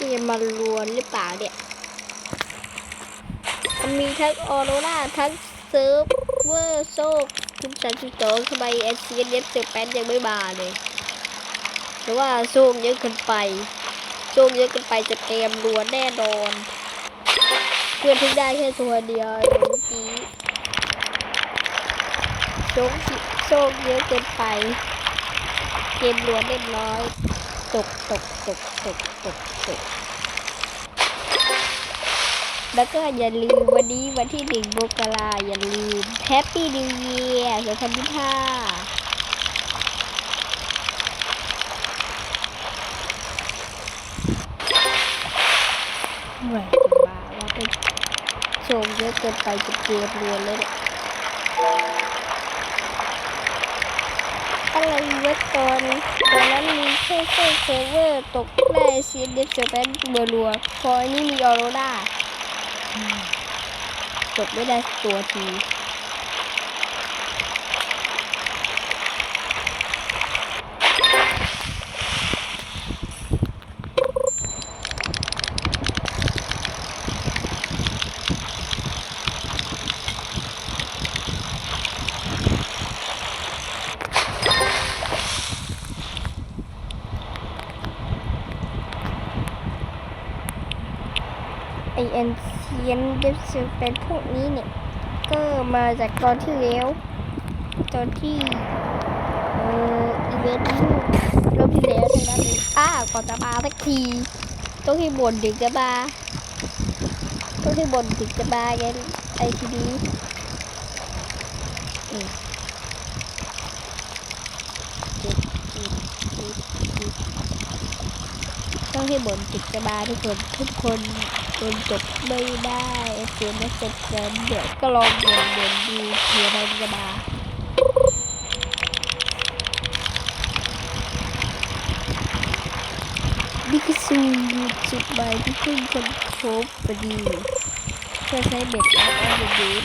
นี่มันรวนหรือเปล่าเนี่ยมันมีทั้งออโรราทั้งเซิร์ฟเวอร์โซกคุณสันติโตทำไมเอเซียนเย็บเซอร์แปนยังไม่มาเลยหรือว่าโซกเยอะเกินไปโซกเยอะเกินไปจะเกมรวนแน่นอนเพื่อนที่งได้แค่ตัวเดียวเดี๋ยวเมื่อกี้โซกโซกเยอะเกินไป เกมรวนเรียบร้อย ตกตกตกตกตกตกแล้วก็อย่าลืมวันนี้วันที่หนึ่งมกราอย่าลืมแฮปปี้นิวเยียร์สองพันยี่ห้าแหวกจะบ้าว่าไปโชมเยอะเกินไปจะเกลียดเรียนเลยเนี่ย อะไรเวทตอนตอนนั้นมีแค่แค่เซิร์ฟเวอร์ตกได้เซียนเดฟเซอร์แปนเบอร์ลัวพออันนี้มีออโรราจบไม่ได้ตัวที นเซียนเดฟซเป็นพวกนี้เนี่ย ก็มาจากตอนที่แล้วตอนที่เอ่ออีเวนต์รอบที่แล้วทั้งนั้นเลยอ้าก่อนจะมาสักที ต้องให้บ่นถึงจะมาต้องให้บ่นถึงจะมาไงไอทีนี้อืมเจ็บเจ็บเจ็บเจ็บ ต้องให้บนถึงจะมาทุกคนทุกคนจนจบไม่ได้เสียไม่เสร็จกันเดี๋ยวก็ลองบนบนดูเผื่อมันจะมานี่คือซูยูจุดใหม่ที่เพิ่งคนพบพอดีเพื่อใช้เบ็ดแอปแอปเบ็ด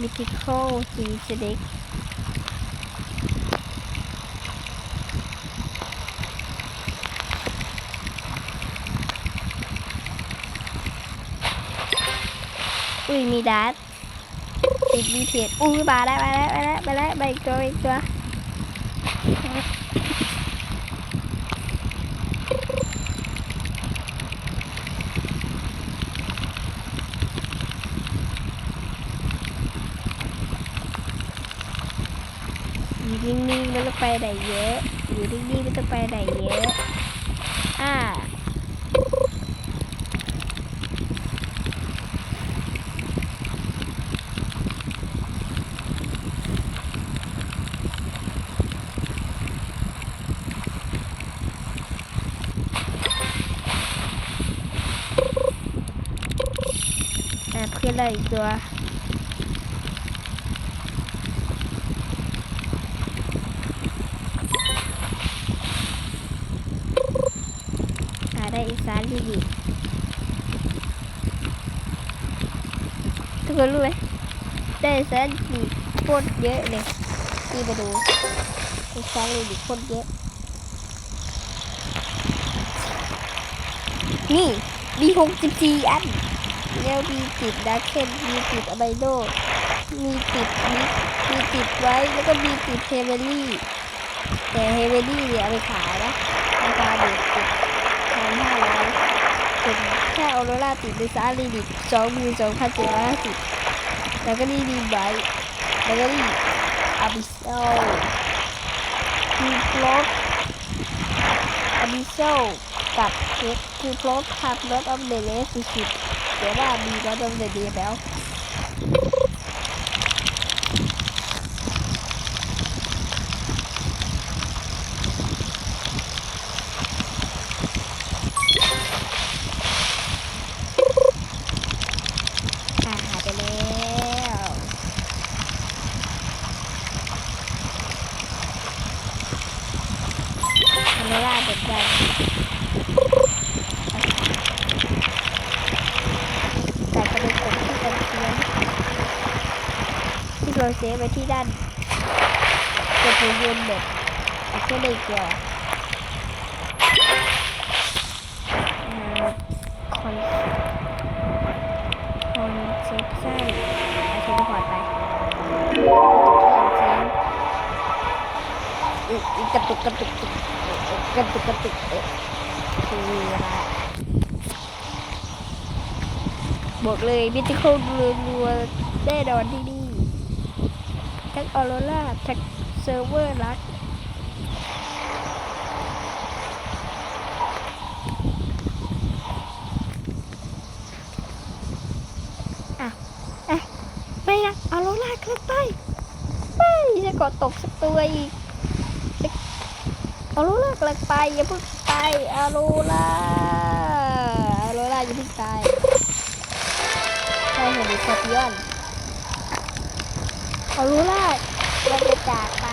มิคิโคสีเด็กอุ้ยมีดัดติดมีเพียอุ้ยมาแล้วมาแล้วมาแล้วมาแล้วมาอีกตัวอีกตัว อยู่นิ่งๆไม่ต้องไปไหนเยอะ อยู่นิ่งๆไม่ต้องไปไหนเยอะ อ่าอะเพื่อนเราอีกตัว อ่า ได้อีกสามดีทุกคนรู้ไหมได้แสนดีโคตรเยอะเลยนี่มาดูอีกสามดีโคตรเยอะ นี่มีหกสิบสี่อันแล้วมีติดดักเคนมีติดอะไบโดมีติดมีมีติดไว้แล้วก็มีติดเฮเวอรี่ แต่เฮเวอรี่เนี่ยเอาไปขายนะราคาเด็กติด นห้าร้อยเป็นแค่ออโรราติดในซาลีดิสองหมื่นสองพันเจ็ดร้อยห้าสิบแล้วก็นี่ดีไบแล้วก็นี่อาบิเซลคือพลอตอาบิเซลกับเอ็กคือพลอตขับรถออฟเดเลสสุดๆเดี๋ยวว่ามีรถออฟเดเดย์แล้ว อ่าหายไปแล้วทำไม่ได้เหมือนกันแต่กระดูกผมที่กันเทียนที่เราเซฟ ไว้ที่ด้านกระดูกยืนแบบแค่ได้เกลือคอนคอนเซ็ปชั่นเอาเทเลพอร์ตไปอีกอีกกระตุกกระตุกกระตุกกระตุกคืออะไรบอกเลยมิติคอลรัวแน่นอนที่นี่ ทั้งออโรราแทั้งเซิร์ฟเวอร์รักไม่นะเอาโรล่ากลับไปไม่จะกดตกสักตัวอีกจะเอาโรล่ากลับไปอย่าเพิ่งไปเอาโรล่าเอาโรล่าอย่าเพิ่งตายใช่เห็นดิสปิออน อาโรล่าเราจะจากไป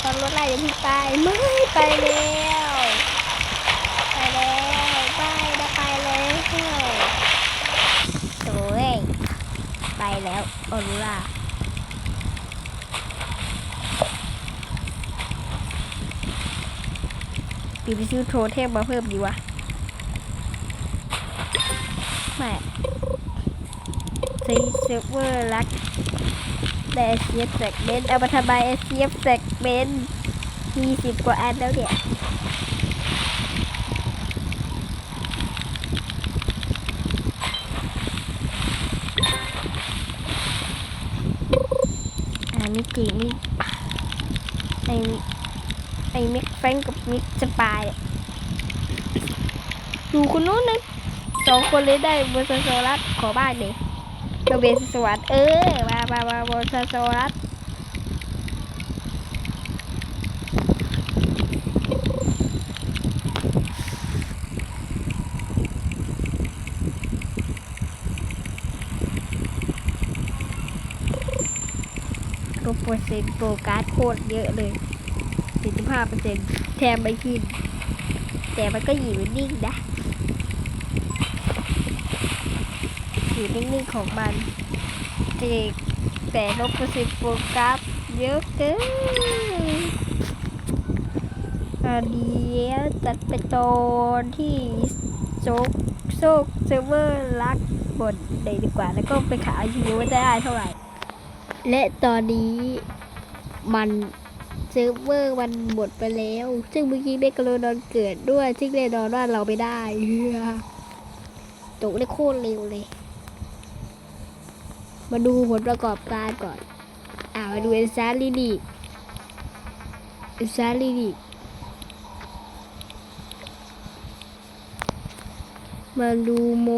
เอาโรล่าอย่าเพิ่งตายไม่ไปแล้วไปแล้วไปแล้ไปแล้วโอ้ยไปแล้วออรูราปีไปซื้อโทรเทพมาเพิ่มดีวะไม่ซีเซิร์ฟเวอร์รัก แต่เอเซียแซกเมนเอามาทำไมเอเซียแซกเมนมีสิบกว่าอันแล้วเนี่ยอ่ามิจิมิไอไอมิกแฟงกับมิกสปายอะดูคนนู้นนะสองคนเลยได้เบอร์ซโซรัสขอบ้างดิเราเบสสวัสดเออมา มามาเบอร์ซาโซรัสตัวเปอร์เซ็นต์โปรการ์ดโคตรเยอะเลย75เปอร์เซ็นต์แถมไม่ขึ้นแต่มันก็อยู่นิ่งนะอยู่นิ่งๆของมันเอก แต่ลบเปอร์เซ็นต์โฟกัสเยอะเกินอะเดี๋ยวจัดไปตอนที่โซกโซกเซิร์ฟเวอร์ลักบนเลยดีกว่าแล้วก็ไปขายทีว่าได้เท่าไหร่ และตอนนี้มันเซิร์ฟเวอร์มันหมดไปแล้ว ซึ่งเมื่อกี้เมกะโลดอนเกิดด้วยซึ่งแน่นอนว่าเราไม่ได้ตกได้โคตรเร็วเลย มาดูผลประกอบการก่อน อ่ามาดูเอซาลีลีเอซาลีลีมาดูโม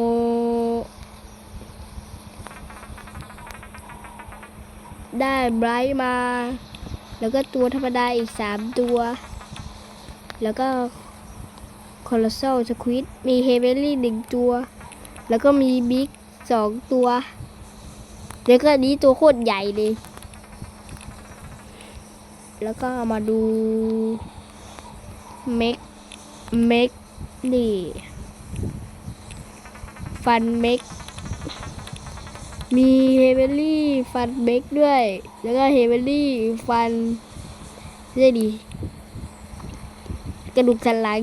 ได้ไบรท์มา แล้วก็ตัวธรรมดาอีกสามตัว แล้วก็คอร์โซสควิดมีเฮเวลี่หนึ่งตัว แล้วก็มีบิ๊กสองตัว แล้วก็นี้ตัวโคตรใหญ่เลย แล้วก็มาดูเมกเมกนี่ฟันเมกมีเฮเวลลี่ฟันเบกด้วย แล้วก็เฮเวลลี่ฟันเรียกดีกระดูกสันหลัง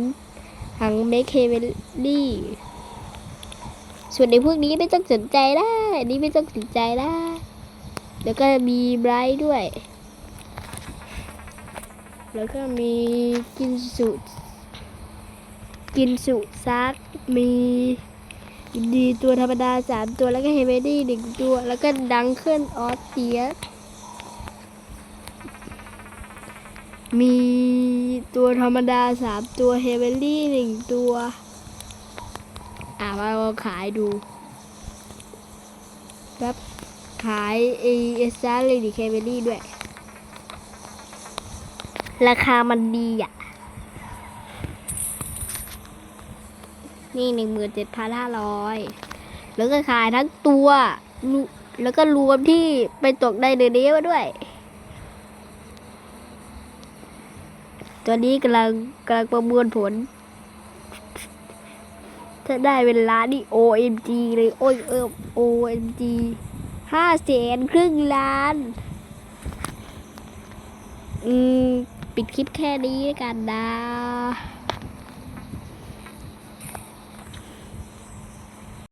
หังเมกเฮเวลลี่ ส่วนในพวกนี้ไม่ต้องสนใจได้อันนี้ไม่ต้องสนใจได้แล้วก็มีไบรท์ด้วย แล้วก็มีกินสุกินสุซักมีดีตัวธรรมดาสามตัวแล้วก็เฮเบดี้หนึ่งตัว แล้วก็ดังขึ้นออสเตียสมีตัวธรรมดาสามตัวเฮเบดี้หนึ่งตัว อ่ามาลองขายดูแบบขายเอเอสซาเลยดิเคเบลี่ด้วย ราคามันดีอะ นี่หนึ่งหมื่นเจ็ดพันห้าร้อยแล้วก็ขายทั้งตัว แล้วก็รวมที่ไปตกในเดือนนี้มาด้วย ตัวนี้กำลังกำลังประมวลผล ถ้าได้เป็นล้านนี่ OMG เลยโอ้ยเออ OMG ห้าแสนครึ่งล้าน อืม ปิดคลิปแค่นี้กันนะ